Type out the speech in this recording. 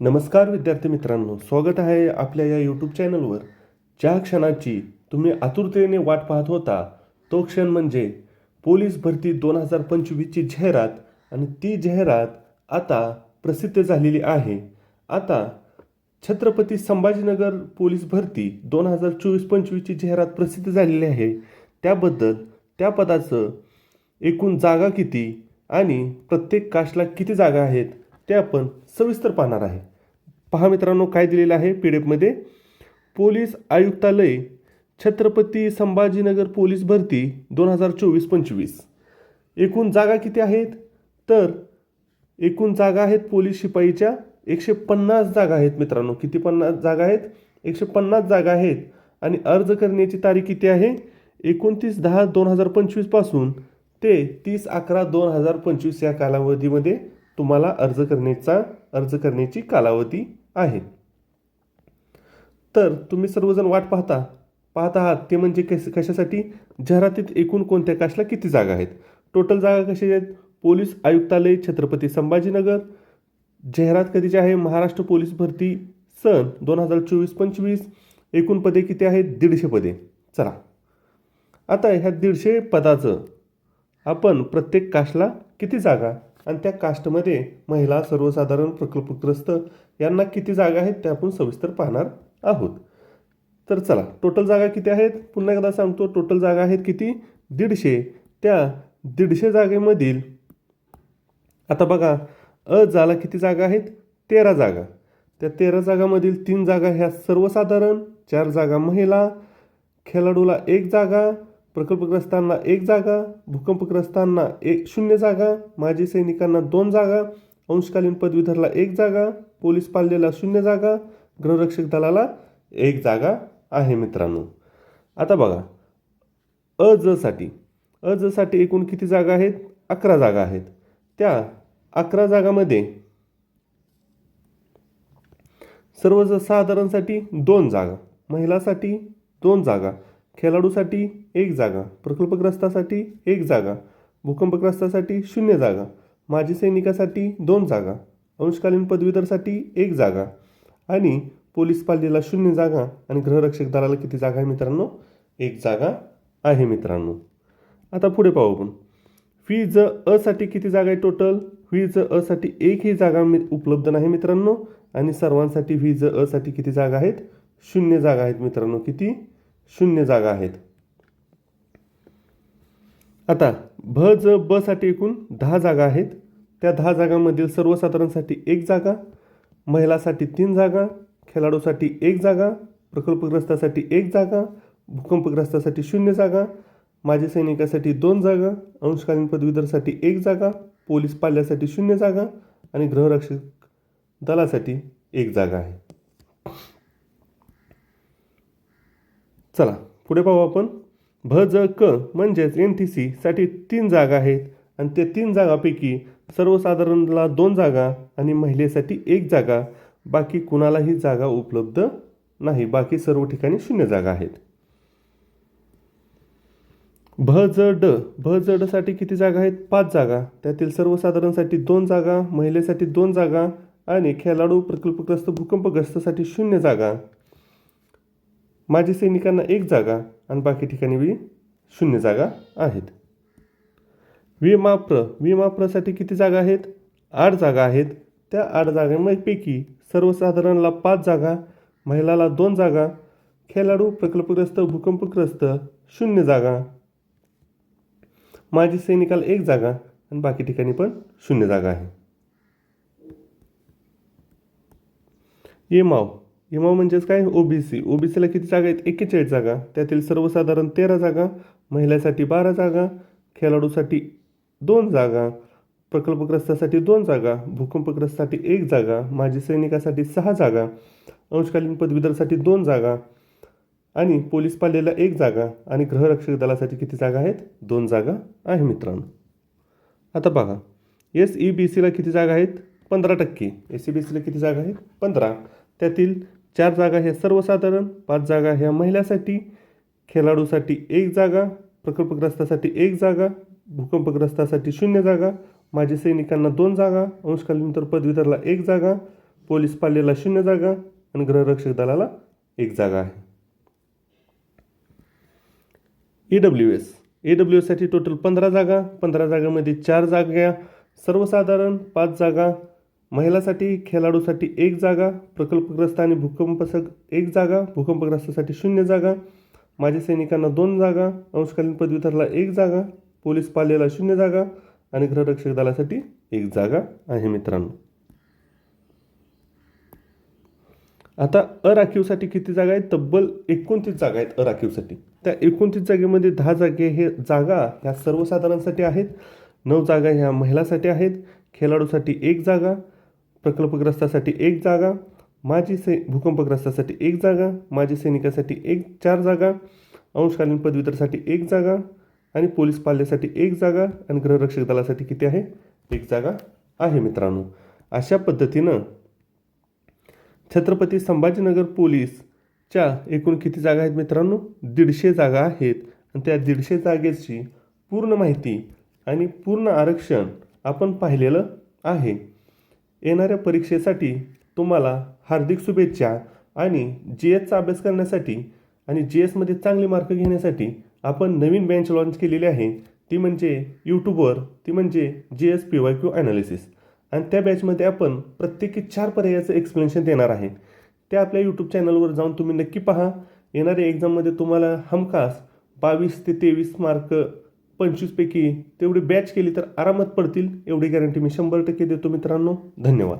नमस्कार विद्यार्थी मित्रांनो स्वागत आहे आपल्या या यूट्यूब चॅनलवर ज्या क्षणाची तुम्ही आतुरतेने वाट पाहत होता तो क्षण म्हणजे पोलीस भरती दोन हजार पंचवीसची जाहिरात आणि ती जाहिरात आता प्रसिद्ध झालेली आहे. आता छत्रपती संभाजीनगर पोलीस भरती दोन हजार चोवीस पंचवीसची जाहिरात प्रसिद्ध झालेली आहे. त्याबद्दल त्या पदाचं एकूण जागा किती आणि प्रत्येक कास्टला किती जागा आहेत ते आपण सविस्तर पाहणार आहे. पहा मित्रांनो काय दिलेलं आहे पी डी एफमध्ये पोलीस आयुक्तालय छत्रपती संभाजीनगर पोलीस भरती दोन हजार चोवीस पंचवीस. एकूण जागा किती आहेत? तर एकूण जागा आहेत पोलीस शिपाईच्या एकशे पन्नास जागा आहेत मित्रांनो. किती पन्नास जागा आहेत? एकशे पन्नास जागा आहेत. आणि अर्ज करण्याची तारीख किती आहे? एकोणतीस दहा दोन हजार पंचवीसपासून ते तीस अकरा दोन हजार पंचवीस या कालावधीमध्ये तुम्हाला अर्ज करण्याचा अर्ज करण्याची कालावधी आहे. तर तुम्ही सर्वजण वाट पाहता. पाहत आहात ते म्हणजे कस कशासाठी? जाहिरातीत एकूण कोणत्या काशला किती जागा आहेत? टोटल जागा कशा आहेत? पोलीस आयुक्तालय छत्रपती संभाजीनगर. जाहिरात कधीची आहे? महाराष्ट्र पोलीस भरती सन दोन हजार चोवीस पंचवीस. एकूण पदे किती आहेत? दीडशे पदे. चला. आता ह्या दीडशे पदाचं आपण प्रत्येक कास्टला किती जागा? आणि त्या कास्टमध्ये महिला सर्वसाधारण प्रकल्पग्रस्त यांना किती जागा आहेत ते आपण सविस्तर पाहणार आहोत. तर चला टोटल जागा किती आहेत? पुन्हा एकदा सांगतो टोटल जागा आहेत किती? दीडशे. त्या दीडशे जागेमधील आता बघा अ जाला किती जागा आहेत? तेरा जागा. त्या तेरा जागामधील तीन जागा ह्या सर्वसाधारण चार जागा महिला खेळाडूला एक जागा प्रकल्पग्रस्तांना एक जागा भूकंपग्रस्तांना एक शून्य जागा माजी सैनिकांना दोन जागा अंशकालीन पदवीधरला एक जागा पोलीस पाल्याला शून्य जागा गृहरक्षक दलाला एक जागा आहे मित्रांनो. आता बघा अ जसाठी अ जसाठी एकूण किती जागा आहेत? अकरा जागा आहेत. त्या अकरा जागामध्ये सर्व साधारणसाठी दोन जागा महिलासाठी दोन जागा खेळाडूसाठी एक जागा प्रकल्पग्रस्तासाठी एक जागा भूकंपग्रस्तासाठी शून्य जागा माजी सैनिकासाठी दोन जागा अंशकालीन पदवीधरसाठी एक जागा आणि पोलीस पाल्येला शून्य जागा आणि गृहरक्षक दलाला किती जागा आहे मित्रांनो? एक जागा आहे मित्रांनो. आता पुढे पाहू आपण. फी ज असाठी किती जागा आहे टोटल व्ही ज असाठी एकही जागा मी उपलब्ध नाही मित्रांनो. आणि सर्वांसाठी व्ही ज असाठी किती जागा आहेत? शून्य जागा आहेत मित्रांनो. किती? शून्य जागा आहेत. आता भ ज ब साठी एकूण दहा जागा आहेत. त्या दहा जागांमधील सर्वसाधारणसाठी एक जागा महिलासाठी तीन जागा खेळाडूसाठी एक जागा प्रकल्पग्रस्तासाठी एक जागा भूकंपग्रस्तासाठी शून्य जागा माजी सैनिकासाठी दोन जागा अंशकालीन पदवीधरसाठी एक जागा पोलीस पाल्यासाठी शून्य जागा आणि गृहरक्षक दलासाठी एक जागा आहे. चला पुढे पाहू आपण. भ ज क म्हणजेच एन टी सीसाठी तीन जागा आहेत. आणि त्या तीन जागापैकी सर्वसाधारणला दोन जागा आणि महिलेसाठी एक जागा. बाकी कुणालाही जागा उपलब्ध नाही. बाकी सर्व ठिकाणी शून्य जागा आहेत. भ ज ड. भ ज डसाठी किती जागा आहेत? पाच जागा. त्यातील सर्वसाधारणसाठी दोन जागा महिलेसाठी दोन जागा आणि खेळाडू प्रकल्पग्रस्त भूकंपग्रस्तसाठी शून्य जागा. माजी सैनिकांना एक जागा आणि बाकी ठिकाणी बी शून्य जागा आहेत. विमाप्र विमाप्रसाठी किती जागा आहेत? आठ जागा आहेत. त्या आठ जागांपैकी सर्वसाधारणला पाच जागा महिलाला दोन जागा खेळाडू प्रकल्पग्रस्त भूकंपग्रस्त शून्य जागा. माजी सैनिकाला एक जागा आणि बाकी ठिकाणी पण शून्य जागा आहे. येमाव येमाव म्हणजेच काय? ओबीसी ओबीसीला किती जागा आहेत? एक्केचाळीस जागा. त्यातील सर्वसाधारण तेरा जागा महिलासाठी बारा जागा खेळाडूसाठी दोन जागा प्रकल्पग्रस्तासाठी दोन जागा भूकंपग्रस्तासाठी एक जागा माजी सैनिकासाठी सहा जागा अंशकालीन पदवीधरसाठी दोन जागा आणि पोलीस पाल्याला एक जागा आणि गृहरक्षक दलासाठी किती जागा आहेत? दोन जागा आहे मित्रांनो. आता बघा. एस ई बी सीला किती जागा आहेत? पंधरा टक्के. एस ई बी सीला किती जागा आहेत? पंधरा. त्यातील चार जागा ह्या सर्वसाधारण पाच जागा ह्या महिलासाठी खेळाडूसाठी एक जागा प्रकल्पग्रस्तासाठी एक जागा भूकंपग्रस्तासाठी शून्य जागा माजी सैनिकांना दोन जागा अंशकालीन तर पदवीधरला एक जागा पोलीस पाल्याला शून्य जागा आणि गृहरक्षक दलाला एक जागा आहे. E W S A W एससाठी total पंधरा जागा. पंधरा जागामध्ये चार जागा सर्वसाधारण पाच जागा महिलासाठी खेळाडूसाठी एक जागा प्रकल्पग्रस्त आणि भूकंपस एक जागा भूकंपग्रस्तासाठी शून्य जागा माझ्या सैनिकांना दोन जागा अंशकालीन पदवीधरला एक जागा पोलीस पाल्याला शून्य जागा आणि गृहरक्षक दलासाठी एक जागा आहे मित्रांनो. आता अराखीवसाठी किती जागा आहेत? तब्बल एकोणतीस जागा आहेत अराखीवसाठी. त्या एकोणतीस जागेमध्ये दहा जागे हे जागा ह्या सर्वसाधारणसाठी आहेत. नऊ जागा ह्या महिलासाठी आहेत. खेळाडूसाठी एक जागा प्रकल्पग्रस्तासाठी एक जागा माजी सै भूकंपग्रस्तासाठी एक जागा माजी सैनिकासाठी एक चार जागा अंशकालीन पदवीधरसाठी एक जागा आणि पोलीस पाल्यासाठी एक जागा आणि गृहरक्षक दलासाठी किती आहे? एक जागा आहे मित्रांनो. अशा पद्धतीनं छत्रपती संभाजीनगर पोलीसच्या एकूण किती जागा आहेत मित्रांनो? दीडशे जागा आहेत. आणि त्या दीडशे जागेची पूर्ण माहिती आणि पूर्ण आरक्षण आपण पाहिलेलं आहे. येणाऱ्या परीक्षेसाठी तुम्हाला हार्दिक शुभेच्छा आणि जी एसचा अभ्यास करण्यासाठी आणि जी एसमध्ये चांगले मार्क घेण्यासाठी आपण नवीन बँच लॉन्च केलेली आहे. ती म्हणजे यूट्यूबवर ती म्हणजे G S P Y Q analysis आणि त्या बॅचमध्ये आपण प्रत्येकी चार पर्यायाचं एक्सप्लेनेशन देणार आहे. त्या आपल्या यूट्यूब चॅनलवर जाऊन तुम्ही नक्की पहा. येणाऱ्या एक्झाममध्ये तुम्हाला हमखास बावीस ते तेवीस मार्क पंचवीसपैकी तेवढी बॅच केली तर आरामात पडतील. एवढी गॅरंटी मी शंभर टक्के देतो मित्रांनो. धन्यवाद.